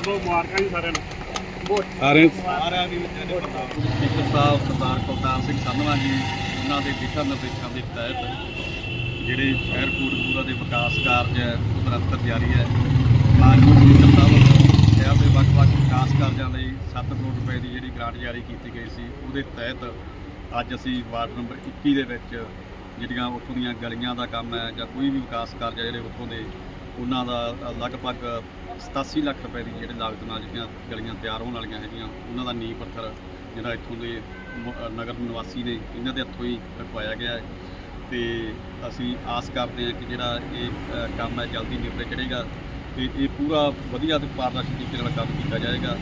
ਬਹੁਤ ਬਹੁਤ ਮੁਬਾਰਕਾਂ ਜੀ ਸਾਰਿਆਂ ਨੂੰ। ਸਾਰੇ ਸਾਰਿਆਂ ਦੀ ਜਿਹੜੇ ਸਪੀਕਰ ਸਾਹਿਬ ਸਰਦਾਰ ਕੁਲਤਾਰ ਸਿੰਘ ਸੰਧਵਾ ਜੀ ਉਹਨਾਂ ਦੇ ਦਿਸ਼ਾ ਨਿਰਦੇਸ਼ਾਂ ਦੇ ਤਹਿਤ ਜਿਹੜੇ ਸ਼ਹਿਰ ਦੇ ਵਿਕਾਸ ਕਾਰਜ ਹੈ ਉਹ ਨਿਰੰਤਰ ਜਾਰੀ ਹੈ ਮਾਨਯੋਗ ਸਪੀਕਰ ਸਾਹਿਬ ਵੱਲੋਂ ਸ਼ਹਿਰ ਦੇ ਵੱਖ-ਵੱਖ ਵਿਕਾਸ ਕਾਰਜਾਂ ਲਈ 7 ਕਰੋੜ ਰੁਪਏ ਦੀ ਜਿਹੜੀ ਗ੍ਰਾਂਟ ਜਾਰੀ ਕੀਤੀ ਗਈ ਸੀ ਉਹਦੇ ਤਹਿਤ ਅੱਜ ਅਸੀਂ ਵਾਰਡ ਨੰਬਰ 21 ਦੇ ਵਿੱਚ ਜਿਹੜੀਆਂ ਉੱਥੋਂ ਦੀਆਂ ਗਲੀਆਂ ਦਾ ਕੰਮ ਹੈ ਜਾਂ ਕੋਈ ਵੀ ਵਿਕਾਸ ਕਾਰਜ ਹੈ ਜਿਹੜੇ ਉੱਥੋਂ ਦੇ ਉਹਨਾਂ ਦਾ ਲਗਭਗ 87 ਲੱਖ ਰੁਪਏ ਦੀ ਜਿਹੜੇ ਲਾਗਤ ਨਾਲ ਜਿਹੜੀਆਂ ਗਲੀਆਂ ਤਿਆਰ ਹੋਣ ਵਾਲੀਆਂ ਹੈਗੀਆਂ, ਉਹਨਾਂ ਦਾ ਨੀਂਹ ਪੱਥਰ ਜਿਹੜਾ ਇੱਥੋਂ ਦੇ ਨਗਰ ਨਿਵਾਸੀ ਨੇ, ਇਹਨਾਂ ਦੇ ਹੱਥੋਂ ਹੀ ਰਖਵਾਇਆ ਗਿਆ ਹੈ। ਤੇ ਅਸੀਂ ਆਸ ਕਰਦੇ ਹਾਂ ਕਿ ਜਿਹੜਾ ਇਹ ਕੰਮ ਹੈ ਜਲਦੀ ਨਿਪਟ ਚੜੇਗਾ ਤੇ ਇਹ ਪੂਰਾ ਵਧੀਆ ਤੇ ਪਾਰਦਰਸ਼ੀ ਤਰੀਕੇ ਨਾਲ ਕੰਮ ਕੀਤਾ ਜਾਏਗਾ।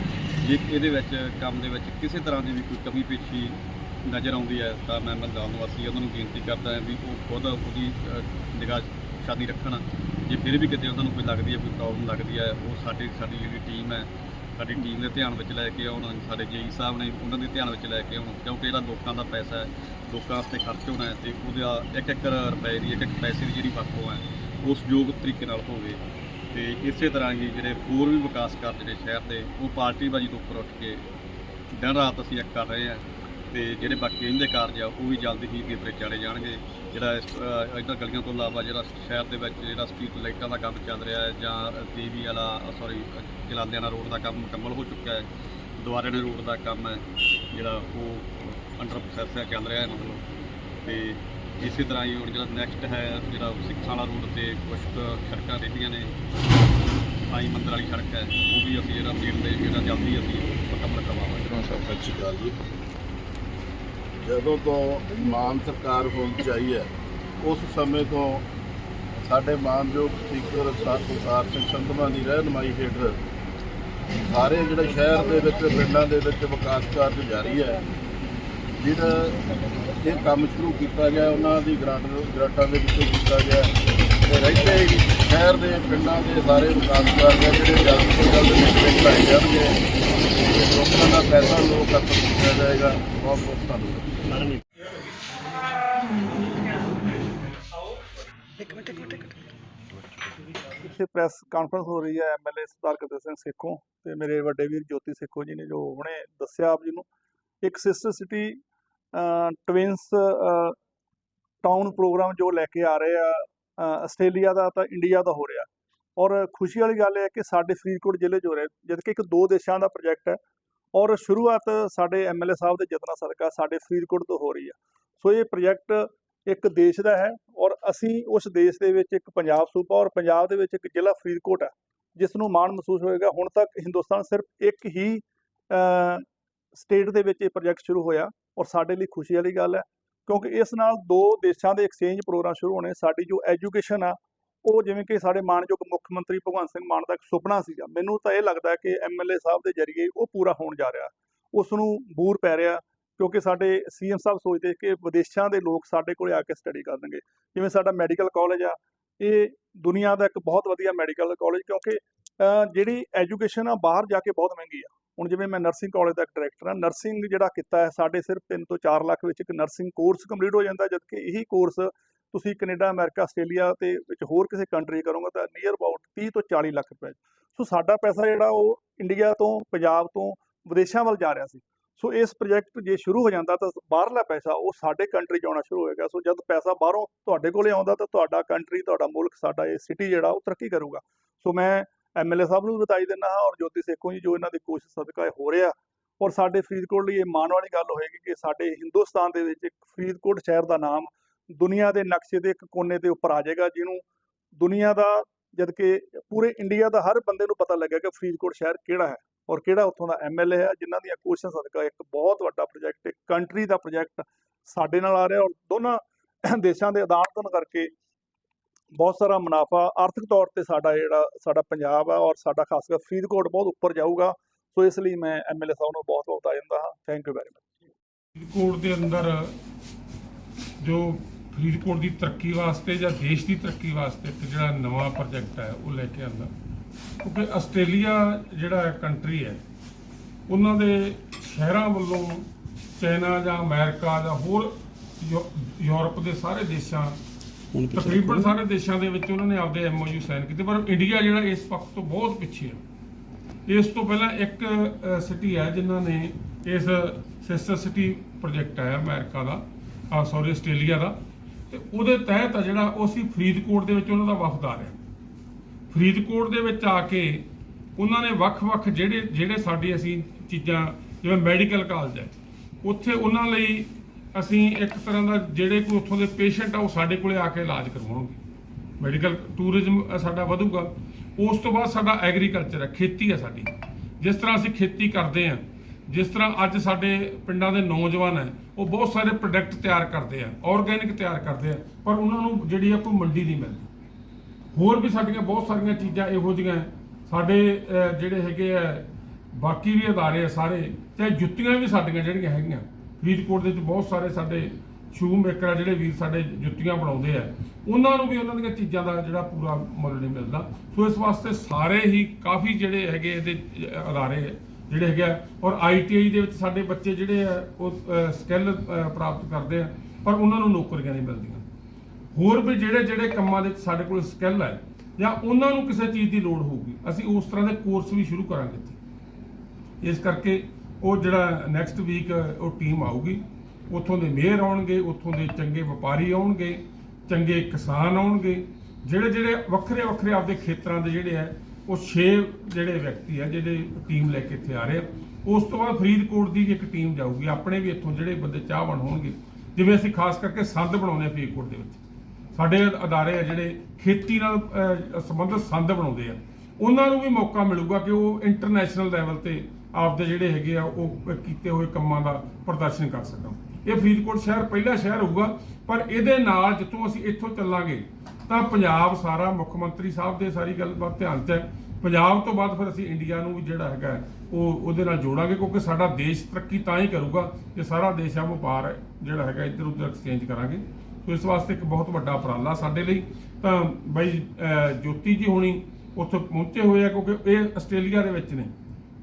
ਜੇ ਇਹਦੇ ਵਿੱਚ, ਕੰਮ ਦੇ ਵਿੱਚ ਕਿਸੇ ਤਰ੍ਹਾਂ ਦੀ ਵੀ ਕੋਈ ਕਮੀ ਪੇਸ਼ੀ ਨਜ਼ਰ ਆਉਂਦੀ ਹੈ, ਤਾਂ ਮੈਂ ਮਹੱਲਾ ਨਿਵਾਸੀ ਉਹਨਾਂ ਨੂੰ ਬੇਨਤੀ ਕਰਦਾ ਹਾਂ ਵੀ ਉਹ ਖੁਦ ਉਹਦੀ ਨਿਗਾਹ ਸ਼ਾਦੀ ਰੱਖਣ। ਜੇ ਫਿਰ ਵੀ ਕਿਤੇ ਉਹਨਾਂ ਨੂੰ ਕੋਈ ਲੱਗਦੀ ਹੈ, ਕੋਈ ਪ੍ਰੋਬਲਮ ਲੱਗਦੀ ਹੈ, ਉਹ ਸਾਡੇ, ਸਾਡੀ ਜਿਹੜੀ ਟੀਮ ਹੈ, ਸਾਡੀ ਟੀਮ ਦੇ ਧਿਆਨ ਵਿੱਚ ਲੈ ਕੇ ਆਉਣ, ਸਾਡੇ ਜੇਈ ਸਾਹਿਬ ਨੇ ਉਹਨਾਂ ਦੇ ਧਿਆਨ ਵਿੱਚ ਲੈ ਕੇ ਆਉਣ, ਕਿਉਂਕਿ ਜਿਹੜਾ ਲੋਕਾਂ ਦਾ ਪੈਸਾ ਹੈ, ਲੋਕਾਂ ਵਾਸਤੇ ਖਰਚ ਹੋਣਾ ਹੈ ਤੇ ਉਹਦਾ ਇੱਕ ਇੱਕ ਰੁਪਏ ਦੀ, ਇੱਕ ਇੱਕ ਪੈਸੇ ਦੀ ਜਿਹੜੀ ਵਰਤੋਂ ਹੈ, ਉਸ ਯੋਗ ਤਰੀਕੇ ਨਾਲ ਹੋਵੇ। ਤੇ ਇਸੇ ਤਰ੍ਹਾਂ ਹੀ ਜਿਹੜੇ ਹੋਰ ਵੀ ਵਿਕਾਸ ਕਾਰਜ ਜਿਹੜੇ ਸ਼ਹਿਰ ਦੇ, ਉਹ ਪਾਰਟੀਬਾਜ਼ੀ ਤੋਂ ਉੱਪਰ ਉੱਠ ਕੇ ਦਿਨ ਰਾਤ ਅਸੀਂ ਇੱਕ ਕਰ ਰਹੇ ਹਾਂ। ਤੇ ਜਿਹੜੇ ਬਾਕੀ ਇਹਦੇ ਕਾਰਜ ਆ ਉਹ ਵੀ ਜਲਦੀ ਹੀ ਨੇਪਰੇ ਚਾੜੇ ਜਾਣਗੇ। ਜਿਹੜਾ ਇਸ ਅ, ਗਲੀਆਂ ਤੋਂ ਇਲਾਵਾ ਜਿਹੜਾ ਸ਼ਹਿਰ ਦੇ ਵਿੱਚ ਜਿਹੜਾ ਸਟਰੀਟ ਲਾਈਟਾਂ ਦਾ ਕੰਮ ਚੱਲ ਰਿਹਾ ਹੈ ਜਾਂ ਦੇਵੀ ਵਾਲਾ ਸੌਰੀ ਜਲਾਲਿਆਣਾ ਰੋਡ ਦਾ ਕੰਮ ਮੁਕੰਮਲ ਹੋ ਚੁੱਕਾ ਹੈ ਦੁਆਰੇਣੇ ਰੋਡ ਦਾ ਕੰਮ ਹੈ ਜਿਹੜਾ ਉਹ ਅੰਡਰ ਪ੍ਰੋਸੈਸ ਹੈ ਚੱਲ ਰਿਹਾ ਹੈ ਮਤਲਬ। ਤੇ ਇਸੇ ਤਰ੍ਹਾਂ ਹੀ ਹੁਣ ਜਿਹੜਾ ਨੈਕਸਟ ਹੈ ਜਿਹੜਾ ਸਿੱਖਾਂ ਵਾਲਾ ਰੋਡ ਤੇ ਕੁਝ ਸੜਕਾਂ ਰਹਿੰਦੀਆਂ ਨੇ ਸਾਈ ਮੰਦਰ ਵਾਲੀ ਸੜਕ ਹੈ ਉਹ ਵੀ ਅਸੀਂ ਜਿਹੜਾ ਮੇਨ ਦੇ ਜਿਹੜਾ ਜਲਦੀ ਅਸੀਂ ਮੁਕੰਮਲ ਕਰਵਾਵਾਂਗੇ। ਸਤਿ ਸ਼੍ਰੀ ਅਕਾਲ ਜੀ। ਜਦੋਂ ਤੋਂ ਮਾਨ ਸਰਕਾਰ ਹੋਣ ਚਾਹੀ ਹੈ, ਉਸ ਸਮੇਂ ਤੋਂ ਸਾਡੇ ਮਾਨਯੋਗ ਸਪੀਕਰ ਸਰਦਾਰ ਸਿੰਘ ਸੰਧਵਾ ਦੀ ਰਹਿਨਮਾਈ ਹੇਠ ਸਾਰੇ ਜਿਹੜੇ ਸ਼ਹਿਰ ਦੇ ਵਿੱਚ, ਪਿੰਡਾਂ ਦੇ ਵਿੱਚ ਵਿਕਾਸ ਕਾਰਜ ਜਾਰੀ ਹੈ। ਜਿਹੜਾ ਇਹ ਕੰਮ ਸ਼ੁਰੂ ਕੀਤਾ ਗਿਆ, ਉਹਨਾਂ ਦੀ ਗ੍ਰਾਂਟ ਗ੍ਰਾਂਟਾਂ ਦੇ ਵਿੱਚੋਂ ਕੀਤਾ ਗਿਆ। ਤੇ ਰਹਿੰਦੇ ਹੀ ਸ਼ਹਿਰ ਦੇ ਪਿੰਡਾਂ ਦੇ ਸਾਰੇ ਵਿਕਾਸ ਕਾਰਜ ਆ ਜਿਹੜੇ ਜਲਦ ਤੋਂ ਜਲਦ ਨਿਪਟੇ ਕਰਾਏ ਜਾਣਗੇ। ਲੋਕਾਂ ਦਾ ਪੈਸਾ ਲੋਕ ਹੱਥ ਕੀਤਾ ਜਾਏਗਾ। ਬਹੁਤ ਬਹੁਤ ਧੰਨਵਾਦ। ਇੱਥੇ ਪ੍ਰੈਸ ਕਾਨਫਰੰਸ ਹੋ ਰਹੀ ਹੈ ਐਮਐਲਏ ਸਰਦਾਰ ਗੁਰਦੇਵ ਸਿੰਘ ਸੇਖੋਂ ਤੇ ਮੇਰੇ ਵੱਡੇ ਵੀਰ ਜੋਤੀ ਸੇਖੋਂ ਜੀ ਨੇ ਜੋ ਹੁਣੇ ਦੱਸਿਆ ਆਪ ਜੀ ਨੂੰ। ਇੱਕ sister city twins town programme ਜੋ ਲੈ ਕੇ ਆ ਰਹੇ ਆ ਆਸਟ੍ਰੇਲੀਆ ਦਾ ਤਾਂ ਇੰਡੀਆ ਦਾ ਹੋ ਰਿਹਾ। ਔਰ ਖੁਸ਼ੀ ਵਾਲੀ ਗੱਲ ਇਹ ਹੈ ਕਿ ਸਾਡੇ ਫਰੀਦਕੋਟ ਜ਼ਿਲ੍ਹੇ 'ਚ ਹੋ ਰਿਹਾ, ਜਦ ਕਿ ਇੱਕ ਦੋ ਦੇਸ਼ਾਂ ਦਾ ਪ੍ਰੋਜੈਕਟ ਹੈ। ਔਰ ਸ਼ੁਰੂਆਤ ਸਾਡੇ ਐਮਐਲਏ ਸਾਹਿਬ ਦੇ ਯਤਨਾਂ ਸਦਕਾ ਸਾਡੇ ਫਰੀਦਕੋਟ ਤੋਂ ਹੋ ਰਹੀ ਆ ਸੋ ਇਹ ਪ੍ਰੋਜੈਕਟ ਇੱਕ ਦੇਸ਼ ਦਾ ਹੈ ਔਰ ਅਸੀਂ ਉਸ ਦੇਸ਼ ਦੇ ਵਿੱਚ ਇੱਕ ਪੰਜਾਬ ਸੂਬਾ ਔਰ ਪੰਜਾਬ ਦੇ ਵਿੱਚ ਇੱਕ ਜ਼ਿਲ੍ਹਾ ਫਰੀਦਕੋਟ ਹੈ ਜਿਸ ਨੂੰ ਮਾਣ ਮਹਿਸੂਸ ਹੋਏਗਾ। ਹੁਣ ਤੱਕ ਹਿੰਦੁਸਤਾਨ ਸਿਰਫ ਇੱਕ ਹੀ ਸਟੇਟ ਦੇ ਵਿੱਚ ਇਹ ਪ੍ਰੋਜੈਕਟ ਸ਼ੁਰੂ ਹੋਇਆ ਔਰ ਸਾਡੇ ਲਈ ਖੁਸ਼ੀ ਵਾਲੀ ਗੱਲ ਹੈ। ਕਿਉਂਕਿ ਇਸ ਨਾਲ ਦੋ ਦੇਸ਼ਾਂ ਦੇ ਐਕਸਚੇਂਜ ਪ੍ਰੋਗਰਾਮ ਸ਼ੁਰੂ ਹੋਣੇ, ਸਾਡੀ ਜੋ ਐਜੂਕੇਸ਼ਨ ਆ, ਉਹ ਜਿਵੇਂ ਕਿ ਸਾਡੇ ਮਾਨਯੋਗ ਮੁੱਖ ਮੰਤਰੀ ਭਗਵੰਤ ਸਿੰਘ ਮਾਨ ਦਾ ਇੱਕ ਸੁਪਨਾ ਸੀਗਾ, ਮੈਨੂੰ ਤਾਂ ਇਹ ਲੱਗਦਾ ਹੈ ਕਿ ਐਮਐਲਏ ਸਾਹਿਬ ਦੇ ਜ਼ਰੀਏ ਉਹ ਪੂਰਾ ਹੋਣ ਜਾ ਰਿਹਾ। ਉਸ ਨੂੰ ਬੂਰ ਪੈ ਰਿਹਾ, ਕਿਉਂਕਿ ਸਾਡੇ ਸੀਐਮ ਸਾਹਿਬ ਸੋਚਦੇ ਕਿ ਵਿਦੇਸ਼ਾਂ ਦੇ ਲੋਕ ਸਾਡੇ ਕੋਲੇ ਆ ਕੇ ਸਟੱਡੀ ਕਰਨਗੇ। ਜਿਵੇਂ ਸਾਡਾ ਮੈਡੀਕਲ ਕਾਲਜ ਆ, ਇਹ ਦੁਨੀਆ ਦਾ ਇੱਕ ਬਹੁਤ ਵਧੀਆ ਮੈਡੀਕਲ ਕਾਲਜ ਕਿਉਂਕਿ ਜਿਹੜੀ ਐਜੂਕੇਸ਼ਨ ਆ, ਬਾਹਰ ਜਾ ਕੇ ਬਹੁਤ ਮਹਿੰਗੀ ਆ। ਹੁਣ ਜਿਵੇਂ ਮੈਂ ਨਰਸਿੰਗ ਕਾਲਜ ਦਾ ਇੱਕ ਡਾਇਰੈਕਟਰ ਹਾਂ ਨਰਸਿੰਗ ਜਿਹੜਾ ਕੀਤਾ ਹੈ, ਸਾਡੇ ਸਿਰਫ 3 ਤੋਂ 4 ਲੱਖ ਵਿੱਚ ਇੱਕ ਨਰਸਿੰਗ ਕੋਰਸ ਕੰਪਲੀਟ ਹੋ ਜਾਂਦਾ, ਜਦਕਿ ਇਹੀ ਕੋਰਸ ਤੁਸੀਂ ਕੈਨੇਡਾ, ਅਮਰੀਕਾ, ਆਸਟ੍ਰੇਲੀਆ ਤੇ ਵਿੱਚ ਹੋਰ ਕਿਸੇ ਕੰਟਰੀ ਕਰੋਗੇ ਤਾਂ ਨੀਅਰ ਅਬਾਊਟ 30 ਤੋਂ 40 ਲੱਖ ਰੁਪਏ। ਸੋ ਸਾਡਾ ਪੈਸਾ ਜਿਹੜਾ ਉਹ ਇੰਡੀਆ ਤੋਂ, ਪੰਜਾਬ ਤੋਂ ਵਿਦੇਸ਼ਾਂ ਵੱਲ ਜਾ ਰਿਹਾ ਸੀ। ਸੋ ਇਸ ਪ੍ਰੋਜੈਕਟ ਜੇ ਸ਼ੁਰੂ ਹੋ ਜਾਂਦਾ ਤਾਂ ਬਾਹਰਲਾ ਪੈਸਾ ਉਹ ਸਾਡੇ ਕੰਟਰੀ 'ਚ ਆਉਣਾ ਸ਼ੁਰੂ ਹੋਏਗਾ। ਸੋ ਜਦ ਪੈਸਾ ਬਾਹਰੋਂ ਤੁਹਾਡੇ ਕੋਲੇ ਆਉਂਦਾ ਤਾਂ ਤੁਹਾਡਾ ਕੰਟਰੀ ਤੁਹਾਡਾ ਮੁਲਕ, ਸਾਡਾ ਇਹ ਸਿਟੀ ਜਿਹੜਾ ਉਹ ਤਰੱਕੀ ਕਰੂਗਾ। ਸੋ ਮੈਂ ਐਮਐਲਏ ਸਾਹਿਬ ਨੂੰ ਵੀ ਬਤਾਈ ਦਿੰਦਾ ਹਾਂ ਔਰ ਜੋਤੀ ਸੇਖੋਂ ਜੀ ਜੋ ਇਹਨਾਂ ਦੀ ਕੋਸ਼ਿਸ਼ ਸਦਕਾ ਹੋ ਰਿਹਾ ਔਰ ਸਾਡੇ ਫਰੀਦਕੋਟ ਲਈ ਇਹ ਮਾਣ ਵਾਲੀ ਗੱਲ ਹੋਏਗੀ ਕਿ ਸਾਡੇ ਹਿੰਦੁਸਤਾਨ ਦੇ ਵਿੱਚ ਇੱਕ ਫਰੀਦਕੋਟ ਸ਼ਹਿਰ ਦਾ ਨਾਮ ਦੁਨੀਆ ਦੇ ਨਕਸ਼ੇ ਦੇ ਇੱਕ ਕੋਨੇ ਤੇ ਉੱਪਰ ਆ ਜਾਏਗਾ, ਜਿਹਨੂੰ ਦੁਨੀਆ ਦਾ ਜਦ ਕਿ ਪੂਰੇ ਇੰਡੀਆ ਦਾ ਹਰ ਬੰਦੇ ਨੂੰ ਪਤਾ ਲੱਗਿਆ ਕਿ ਫਰੀਦਕੋਟ ਸ਼ਹਿਰ ਕਿਹੜਾ ਹੈ ਔਰ ਕਿਹੜਾ ਉੱਥੋਂ ਦਾ ਐਮਐਲਏ ਹੈ, ਜਿਨ੍ਹਾਂ ਦੀਆਂ ਕੋਸ਼ਿਸ਼ਾਂ ਸਦਕਾ ਇੱਕ ਬਹੁਤ ਵੱਡਾ ਪ੍ਰੋਜੈਕਟ ਇੱਕ ਕੰਟਰੀ ਦਾ ਪ੍ਰੋਜੈਕਟ ਸਾਡੇ ਨਾਲ ਆ ਰਿਹਾ ਔਰ ਦੋਨਾਂ ਦੇਸ਼ਾਂ ਦੇ ਆਦਾਨ-ਪ੍ਰਦਾਨ ਕਰਕੇ ਬਹੁਤ ਸਾਰਾ ਮੁਨਾਫਾ ਆਰਥਿਕ ਤੌਰ ਤੇ ਸਾਡਾ ਜਿਹੜਾ ਸਾਡਾ ਪੰਜਾਬ ਆ ਔਰ ਸਾਡਾ ਖਾਸ ਕਰ ਫਰੀਦਕੋਟ ਬਹੁਤ ਉੱਪਰ ਜਾਊਗਾ, ਸੋ ਇਸ ਲਈ ਮੈਂ ਐਮਐਲਏ ਸਾਹਿਬ ਨੂੰ ਬਹੁਤ ਬਹੁਤ ਜਾਂਦਾ ਹਾਂ। Thank you very much Faridkot ਦੇ ਅੰਦਰ ਜੋ ਫਰੀਦਕੋਟ ਦੀ ਤਰੱਕੀ ਵਾਸਤੇ ਜਾਂ ਦੇਸ਼ ਦੀ ਤਰੱਕੀ ਵਾਸਤੇ ਇੱਕ ਜਿਹੜਾ ਨਵਾਂ ਪ੍ਰੋਜੈਕਟ ਹੈ, ਉਹ ਲੈ ਕੇ ਆਂਦਾ। ਕਿਉਂਕਿ ਆਸਟ੍ਰੇਲੀਆ ਜਿਹੜਾ ਕੰਟਰੀ ਹੈ, ਉਹਨਾਂ ਦੇ ਸ਼ਹਿਰਾਂ ਵੱਲੋਂ ਚਾਈਨਾ ਜਾਂ ਅਮਰੀਕਾ ਜਾਂ ਹੋਰ ਯੂ- ਯੂਰਪ ਦੇ ਸਾਰੇ ਦੇਸ਼ਾਂ ਤਕਰੀਬਨ ਸਾਰੇ ਦੇਸ਼ਾਂ ਦੇ ਵਿੱਚ ਉਹਨਾਂ ਨੇ ਆਪਦੇ ਐਮਓਯੂ ਸਾਈਨ ਕੀਤੇ ਪਰ ਇੰਡੀਆ ਜਿਹੜਾ ਇਸ ਪੱਖ ਤੋਂ ਬਹੁਤ ਪਿੱਛੇ ਆ। ਇਸ ਤੋਂ ਪਹਿਲਾਂ ਇੱਕ ਸਿਟੀ ਹੈ ਜਿਨ੍ਹਾਂ ਨੇ ਇਸ ਸਿਸਟਰ ਸਿਟੀ ਪ੍ਰੋਜੈਕਟ ਹੈ ਅਮਰੀਕਾ ਦਾ ਆ ਸੌਰੀ ਆਸਟ੍ਰੇਲੀਆ ਦਾ। ਤੇ ਉਹਦੇ ਤਹਿਤ ਆ ਜਿਹੜਾ ਉਹ ਅਸੀਂ ਫਰੀਦਕੋਟ ਦੇ ਵਿੱਚ ਉਹਨਾਂ ਦਾ ਵਫਦ ਆ ਰਿਹਾ। ਫਰੀਦਕੋਟ ਦੇ ਵਿੱਚ ਆ ਕੇ ਉਹਨਾਂ ਨੇ ਵੱਖ-ਵੱਖ ਜਿਹੜੇ ਜਿਹੜੇ ਸਾਡੇ ਅਸੀਂ ਚੀਜ਼ਾਂ ਜਿਵੇਂ ਮੈਡੀਕਲ ਕਾਲਜ ਹੈ ਉੱਥੇ ਉਹਨਾਂ ਲਈ ਅਸੀਂ ਇੱਕ ਤਰ੍ਹਾਂ ਦਾ ਜਿਹੜੇ ਕੋਈ ਉੱਥੋਂ ਦੇ ਪੇਸ਼ੈਂਟ ਆ, ਉਹ ਸਾਡੇ ਕੋਲੇ ਆ ਕੇ ਇਲਾਜ ਕਰਵਾਉਣਗੇ। ਮੈਡੀਕਲ ਟੂਰਿਜ਼ਮ ਸਾਡਾ ਵਧੂਗਾ। ਉਸ ਤੋਂ ਬਾਅਦ ਸਾਡਾ ਐਗਰੀਕਲਚਰ ਹੈ ਖੇਤੀ ਹੈ ਸਾਡੀ। ਜਿਸ ਤਰ੍ਹਾਂ ਅਸੀਂ ਖੇਤੀ ਕਰਦੇ ਹਾਂ ਜਿਸ ਤਰ੍ਹਾਂ ਅੱਜ ਸਾਡੇ ਪਿੰਡਾਂ ਦੇ ਨੌਜਵਾਨ ਹੈ ਉਹ ਬਹੁਤ ਸਾਰੇ ਪ੍ਰੋਡਕਟ ਤਿਆਰ ਕਰਦੇ ਆ ਆਰਗੈਨਿਕ ਤਿਆਰ ਕਰਦੇ ਆ, ਪਰ ਉਹਨਾਂ ਨੂੰ ਜਿਹੜੀ ਆ ਕੋਈ ਮੰਡੀ ਨਹੀਂ ਮਿਲਦੀ। ਹੋਰ ਵੀ ਸਾਡੀਆਂ ਬਹੁਤ ਸਾਰੀਆਂ ਚੀਜ਼ਾਂ ਇਹੋ ਜਿਹੀਆਂ ਸਾਡੇ ਜਿਹੜੇ ਹੈਗੇ ਆ, ਬਾਕੀ ਵੀ ਅਦਾਰੇ ਆ ਸਾਰੇ ਤੇ ਜੁੱਤੀਆਂ ਵੀ ਸਾਡੀਆਂ ਜਿਹੜੀਆਂ ਹੈਗੀਆਂ ਫਰੀਦਕੋਟ ਦੇ ਵਿੱਚ ਬਹੁਤ ਸਾਰੇ ਸਾਡੇ ਸ਼ੂ ਮੇਕਰ ਆ ਜਿਹੜੇ ਵੀਰ ਸਾਡੇ ਜੁੱਤੀਆਂ ਬਣਾਉਂਦੇ ਆ, ਉਹਨਾਂ ਨੂੰ ਵੀ ਉਹਨਾਂ ਦੀਆਂ ਚੀਜ਼ਾਂ ਦਾ ਜਿਹੜਾ ਪੂਰਾ ਮੁੱਲ ਨਹੀਂ ਮਿਲਦਾ। ਸੋ ਇਸ ਵਾਸਤੇ ਸਾਰੇ ਹੀ ਕਾਫੀ ਜਿਹੜੇ ਹੈਗੇ ਇਹਦੇ ਅਦਾਰੇ ਜਿਹੜੇ ਹੈਗੇ ਆ। ਔਰ ਆਈਟੀਆਈ ਦੇ ਵਿੱਚ ਸਾਡੇ ਬੱਚੇ ਜਿਹੜੇ ਆ, ਉਹ ਸਕਿੱਲ ਪ੍ਰਾਪਤ ਕਰਦੇ ਆ, ਪਰ ਉਹਨਾਂ ਨੂੰ ਨੌਕਰੀਆਂ ਨਹੀਂ ਮਿਲਦੀਆਂ। ਹੋਰ ਵੀ ਜਿਹੜੇ ਜਿਹੜੇ ਕੰਮਾਂ ਦੇ ਸਾਡੇ ਕੋਲ ਸਕਿੱਲ ਹੈ ਜਾਂ ਉਹਨਾਂ ਨੂੰ ਕਿਸੇ ਚੀਜ਼ ਦੀ ਲੋੜ ਹੋਊਗੀ, ਅਸੀਂ ਉਸ ਤਰ੍ਹਾਂ ਦੇ ਕੋਰਸ ਵੀ ਸ਼ੁਰੂ ਕਰਾਂਗੇ ਇੱਥੇ। ਇਸ ਕਰਕੇ ਉਹ ਜਿਹੜਾ ਨੈਕਸਟ ਵੀਕ ਉਹ ਟੀਮ ਆਊਗੀ। ਉੱਥੋਂ ਦੇ ਮੇਅਰ ਆਉਣਗੇ, ਉੱਥੋਂ ਦੇ ਚੰਗੇ ਵਪਾਰੀ ਆਉਣਗੇ, ਚੰਗੇ ਕਿਸਾਨ ਆਉਣਗੇ। ਜਿਹੜੇ ਜਿਹੜੇ ਵੱਖਰੇ ਵੱਖਰੇ ਆਪਦੇ ਖੇਤਰਾਂ ਦੇ ਜਿਹੜੇ ਹੈ ਉਹ 6 ਜਿਹੜੇ ਵਿਅਕਤੀ ਹੈ ਜਿਹੜੇ ਟੀਮ ਲੈ ਕੇ ਇੱਥੇ ਆ ਰਹੇ ਆ। ਉਸ ਤੋਂ ਬਾਅਦ ਫਰੀਦਕੋਟ ਦੀ ਵੀ ਇੱਕ ਟੀਮ ਜਾਊਗੀ। ਆਪਣੇ ਵੀ ਇੱਥੋਂ ਜਿਹੜੇ ਬੰਦੇ ਚਾਹਵਾਨ ਹੋਣਗੇ। ਜਿਵੇਂ ਅਸੀਂ ਖਾਸ ਕਰਕੇ ਸੰਦ ਬਣਾਉਂਦੇ ਆ ਫਰੀਦਕੋਟ ਦੇ ਵਿੱਚ। ਸਾਡੇ ਅਦਾਰੇ ਆ ਜਿਹੜੇ ਖੇਤੀ ਨਾਲ ਸੰਬੰਧਿਤ ਸੰਦ ਬਣਾਉਂਦੇ ਆ। ਉਹਨਾਂ ਨੂੰ ਵੀ ਮੌਕਾ ਮਿਲੂਗਾ ਕਿ ਉਹ ਇੰਟਰਨੈਸ਼ਨਲ ਲੈਵਲ ਤੇ ਆਪਦੇ ਜਿਹੜੇ ਹੈਗੇ ਆ, ਉਹ ਕੀਤੇ ਹੋਏ ਕੰਮਾਂ ਦਾ ਪ੍ਰਦਰਸ਼ਨ ਕਰ ਸਕਣ। ਇਹ ਫਰੀਦਕੋਟ ਸ਼ਹਿਰ ਪਹਿਲਾ ਸ਼ਹਿਰ ਹੋਊਗਾ, ਪਰ ਇਹਦੇ ਨਾਲ ਜਿੱਥੋਂ ਅਸੀਂ ਇੱਥੋਂ ਚੱਲਾਂਗੇ, ਤਾਂ ਪੰਜਾਬ ਸਾਰਾ ਮੁੱਖ ਮੰਤਰੀ ਸਾਹਿਬ ਦੇ ਸਾਰੀ ਗੱਲਬਾਤ ਧਿਆਨ 'ਚ ਹੈ। ਪੰਜਾਬ ਤੋਂ ਬਾਅਦ ਫਿਰ ਅਸੀਂ ਇੰਡੀਆ ਨੂੰ ਵੀ ਜਿਹੜਾ ਹੈਗਾ, ਉਹ, ਉਹਦੇ ਨਾਲ ਜੋੜਾਂਗੇ, ਕਿਉਂਕਿ ਸਾਡਾ ਦੇਸ਼ ਤਰੱਕੀ ਤਾਂ ਹੀ ਕਰੂਗਾ, ਜੇ ਸਾਰਾ ਦੇਸ਼ ਆ ਵਪਾਰ ਜਿਹੜਾ ਹੈਗਾ ਇੱਧਰ ਉੱਧਰ ਐਕਸਚੇਂਜ ਕਰਾਂਗੇ। ਸੋ ਇਸ ਵਾਸਤੇ ਇੱਕ ਬਹੁਤ ਵੱਡਾ ਉਪਰਾਲਾ ਸਾਡੇ ਲਈ। ਤਾਂ ਬਾਈ ਜੋਤੀ ਜੀ ਹੋਣੀ ਉੱਥੇ ਪਹੁੰਚੇ ਹੋਏ ਆ, ਕਿਉਂਕਿ ਇਹ ਆਸਟ੍ਰੇਲੀਆ ਦੇ ਵਿੱਚ ਨੇ।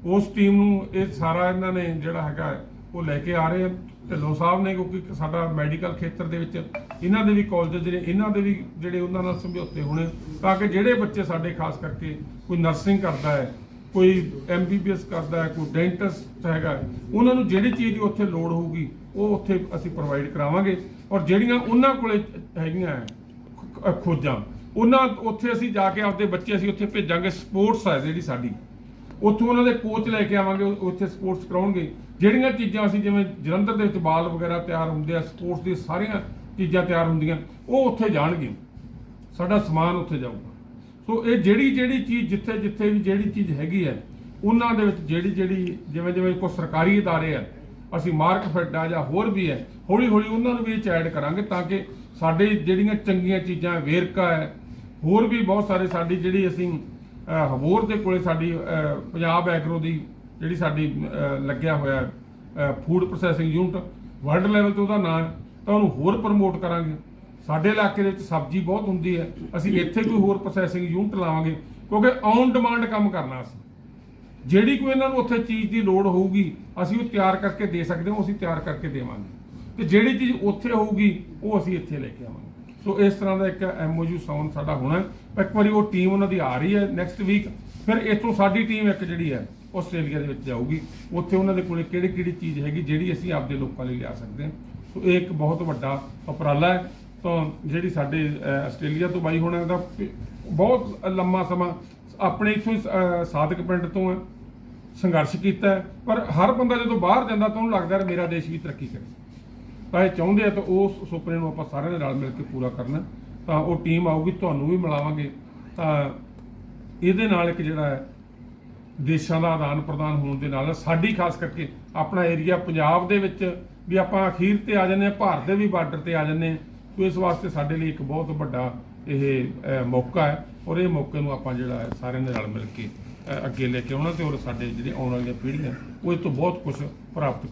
ਉਸ ਟੀਮ ਨੂੰ ਇਹ ਸਾਰਾ ਇਹਨਾਂ ਨੇ ਜਿਹੜਾ ਹੈਗਾ ਉਹ ਲੈ ਕੇ ਆ ਰਹੇ ਆ। ਢਿੱਲੋਂ ਸਾਹਿਬ ਨੇ, ਕਿਉਂਕਿ ਸਾਡਾ ਮੈਡੀਕਲ ਖੇਤਰ ਦੇ ਵਿੱਚ ਇਹਨਾਂ ਦੇ ਵੀ ਕਾਲਜ ਜਿਹੜੇ ਇਹਨਾਂ ਦੇ ਵੀ ਜਿਹੜੇ ਉਹਨਾਂ ਨਾਲ ਸਮਝੌਤੇ ਹੋਣੇ। ਤਾਂ ਕਿ ਜਿਹੜੇ ਬੱਚੇ ਸਾਡੇ ਖਾਸ ਕਰਕੇ ਕੋਈ ਨਰਸਿੰਗ ਕਰਦਾ ਹੈ, ਕੋਈ ਐਮਬੀਬੀਐਸ ਕਰਦਾ ਹੈ, ਕੋਈ ਡੈਂਟਿਸਟ ਹੈਗਾ ਉਹਨਾਂ ਨੂੰ ਜਿਹੜੀ ਚੀਜ਼ ਦੀ ਉੱਥੇ ਲੋੜ ਹੋਊਗੀ, ਉਹ ਉੱਥੇ ਅਸੀਂ ਪ੍ਰੋਵਾਈਡ ਕਰਾਵਾਂਗੇ। ਔਰ ਜਿਹੜੀਆਂ ਉਹਨਾਂ ਕੋਲੇ ਹੈਗੀਆਂ ਖੋਜਾਂ, ਉਹਨਾਂ ਉੱਥੇ ਅਸੀਂ ਜਾ ਕੇ ਆਪਦੇ ਬੱਚੇ ਅਸੀਂ ਉੱਥੇ ਭੇਜਾਂਗੇ ਸਪੋਰਟਸ ਹੈ ਜਿਹੜੀ ਸਾਡੀ। ਉੱਥੋਂ ਉਹਨਾਂ ਦੇ ਕੋਚ ਲੈ ਕੇ ਆਵਾਂਗੇ ਉਹ ਉੱਥੇ ਸਪੋਰਟਸ ਕਰਾਉਣਗੇ ਜਿਹੜੀਆਂ ਚੀਜ਼ਾਂ ਅਸੀਂ ਜਿਵੇਂ ਜਲੰਧਰ ਦੇ ਵਿੱਚ ਬਾਲ ਵਗੈਰਾ ਤਿਆਰ ਹੁੰਦੇ ਆ ਸਪੋਰਟਸ ਦੀ ਸਾਰੀਆਂ ਚੀਜ਼ਾਂ ਤਿਆਰ ਹੁੰਦੀਆਂ ਉਹ ਉੱਥੇ ਜਾਣਗੇ ਸਾਡਾ ਸਮਾਨ ਉੱਥੇ ਜਾਊਗਾ ਸੋ ਇਹ ਜਿਹੜੀ ਜਿਹੜੀ ਚੀਜ਼ ਜਿੱਥੇ ਜਿੱਥੇ ਵੀ ਜਿਹੜੀ ਚੀਜ਼ ਹੈਗੀ ਹੈ ਉਹਨਾਂ ਦੇ ਵਿੱਚ ਜਿਹੜੀ ਜਿਹੜੀ ਜਿਵੇਂ ਜਿਵੇਂ ਕੋਈ ਸਰਕਾਰੀ ادارے ਆ ਅਸੀਂ ਮਾਰਕ ਫਿਟ ਆ ਜਾਂ ਹੋਰ ਵੀ ਹੈ ਹੌਲੀ ਹੌਲੀ ਉਹਨਾਂ ਨੂੰ ਵੀ ਇਹ 'ਚ ਐਡ ਕਰਾਂਗੇ ਤਾਂ ਕਿ ਸਾਡੇ ਜਿਹੜੀਆਂ ਚੰਗੀਆਂ ਚੀਜ਼ਾਂ ਵੇਰਕਾ ਹੈ ਹੋਰ ਵੀ ਬਹੁਤ ਸਾਰੇ ਸਾਡੀ ਜਿਹੜੀ ਅਸੀਂ ਅਹ, ਹਬੋਰ ਦੇ ਕੋਲੇ ਸਾਡੀ ਪੰਜਾਬ ਐਗਰੋ ਦੀ ਜਿਹੜੀ ਸਾਡੀ ਲੱਗਿਆ ਹੋਇਆ food processing unit world level ਤੇ ਉਹਦਾ ਨਾਮ ਹੈ, ਤਾਂ ਉਹਨੂੰ ਹੋਰ ਪ੍ਰਮੋਟ ਕਰਾਂਗੇ। ਸਾਡੇ ਇਲਾਕੇ ਦੇ ਵਿੱਚ ਸਬਜ਼ੀ ਬਹੁਤ ਹੁੰਦੀ ਹੈ, ਅਸੀਂ ਇੱਥੇ ਕੋਈ ਹੋਰ ਪ੍ਰੋਸੈਸਿੰਗ ਯੂਨਿਟ ਲਾਵਾਂਗੇ, ਕਿਉਂਕਿ ਔਨ ਡਿਮਾਂਡ ਕੰਮ ਕਰਨਾ ਅਸੀਂ। ਜਿਹੜੀ ਕੋਈ ਇਹਨਾਂ ਨੂੰ ਉੱਥੇ ਚੀਜ਼ ਦੀ ਲੋੜ ਹੋਊਗੀ, ਅਸੀਂ ਉਹ ਤਿਆਰ ਕਰਕੇ ਦੇ ਸਕਦੇ ਹਾਂ ਅਸੀਂ ਤਿਆਰ ਕਰਕੇ ਦੇਵਾਂਗੇ। ਤੇ ਜਿਹੜੀ ਚੀਜ਼ ਉੱਥੇ ਹੋਊਗੀ, ਉਹ ਅਸੀਂ ਇੱਥੇ ਲੈ ਕੇ ਆਵਾਂਗੇ। ਸੋ ਇਸ ਤਰ੍ਹਾਂ ਦਾ ਇੱਕ ਐਮਓਯੂ ਸਾਊਂਡ ਸਾਡਾ ਹੋਣਾ ਇੱਕ ਵਾਰੀ ਉਹ ਟੀਮ ਉਹਨਾਂ ਦੀ ਆ ਰਹੀ ਹੈ। ਨੈਕਸਟ ਵੀਕ ਫਿਰ ਇੱਥੋਂ ਸਾਡੀ ਟੀਮ ਇੱਕ ਜਿਹੜੀ ਹੈ ਆਸਟ੍ਰੇਲੀਆ ਦੇ ਵਿੱਚ ਜਾਊਗੀ। ਉੱਥੇ ਉਹਨਾਂ ਦੇ ਕੋਲੇ ਕਿਹੜੀ ਕਿਹੜੀ ਚੀਜ਼ ਹੈਗੀ ਜਿਹੜੀ ਅਸੀਂ ਆਪਦੇ ਲੋਕਾਂ ਲਈ ਲਿਆ ਸਕਦੇ ਹਾਂ। ਸੋ ਇਹ ਇੱਕ ਬਹੁਤ ਵੱਡਾ ਉਪਰਾਲਾ ਹੈ। ਤਾਂ ਜਿਹੜੀ ਸਾਡੇ ਆਸਟ੍ਰੇਲੀਆ ਤੋਂ ਬਾਈ ਹੋਣਾ ਦਾ ਬਹੁਤ ਲੰਮਾ ਸਮਾਂ ਆਪਣੇ ਇੱਥੋਂ ਹੀ, ਅਹ, ਪਿੰਡ ਤੋਂ ਹੈ। ਸੰਘਰਸ਼ ਕੀਤਾ ਪਰ ਹਰ ਬੰਦਾ ਜਦੋਂ ਬਾਹਰ ਜਾਂਦਾ ਤਾਂ ਉਹਨੂੰ ਲੱਗਦਾ ਮੇਰਾ ਦੇਸ਼ ਵੀ ਤਰੱਕੀ ਕਰੇ। ਤਾਂ ਇਹ ਚਾਹੁੰਦੇ ਆ ਤਾਂ ਉਸ ਸੁਪਨੇ ਨੂੰ ਆਪਾਂ ਸਾਰਿਆਂ ਦੇ ਨਾਲ ਮਿਲ ਕੇ ਪੂਰਾ ਕਰਨਾ। ਤਾਂ ਉਹ ਟੀਮ ਆਊਗੀ, ਤੁਹਾਨੂੰ ਵੀ ਮਿਲਾਵਾਂਗੇ। ਤਾਂ ਇਹਦੇ ਨਾਲ ਇੱਕ ਜਿਹੜਾ ਹੈ, ਦੇਸ਼ਾਂ ਦਾ ਆਦਾਨ ਪ੍ਰਦਾਨ ਹੋਣ ਦੇ ਨਾਲ ਸਾਡੀ ਖਾਸ ਕਰਕੇ ਆਪਣਾ ਏਰੀਆ ਪੰਜਾਬ ਦੇ ਵਿੱਚ ਵੀ ਆਪਾਂ ਅਖੀਰ ਤੇ ਆ ਜਾਂਦੇ ਆ ਭਾਰਤ ਦੇ ਵੀ ਬਾਰਡਰ ਤੇ ਆ ਜਾਂਦੇ ਆ ਸੋ ਇਸ ਵਾਸਤੇ ਸਾਡੇ ਲਈ ਇੱਕ ਬਹੁਤ ਵੱਡਾ ਇਹ ਮੌਕਾ ਹੈ ਔਰ ਇਹ ਮੌਕੇ ਨੂੰ ਆਪਾਂ ਜਿਹੜਾ ਹੈ ਸਾਰਿਆਂ ਦੇ ਨਾਲ ਮਿਲ ਕੇ ਅੱਗੇ ਲੈ ਕੇ ਆਉਣਾ ਤੇ ਔਰ ਸਾਡੇ ਜਿਹੜੇ ਆਉਣ ਵਾਲੀਆਂ ਪੀੜ੍ਹੀਆਂ, ਉਹ ਇਹ ਤੋਂ ਬਹੁਤ ਕੁਝ ਪ੍ਰਾਪਤ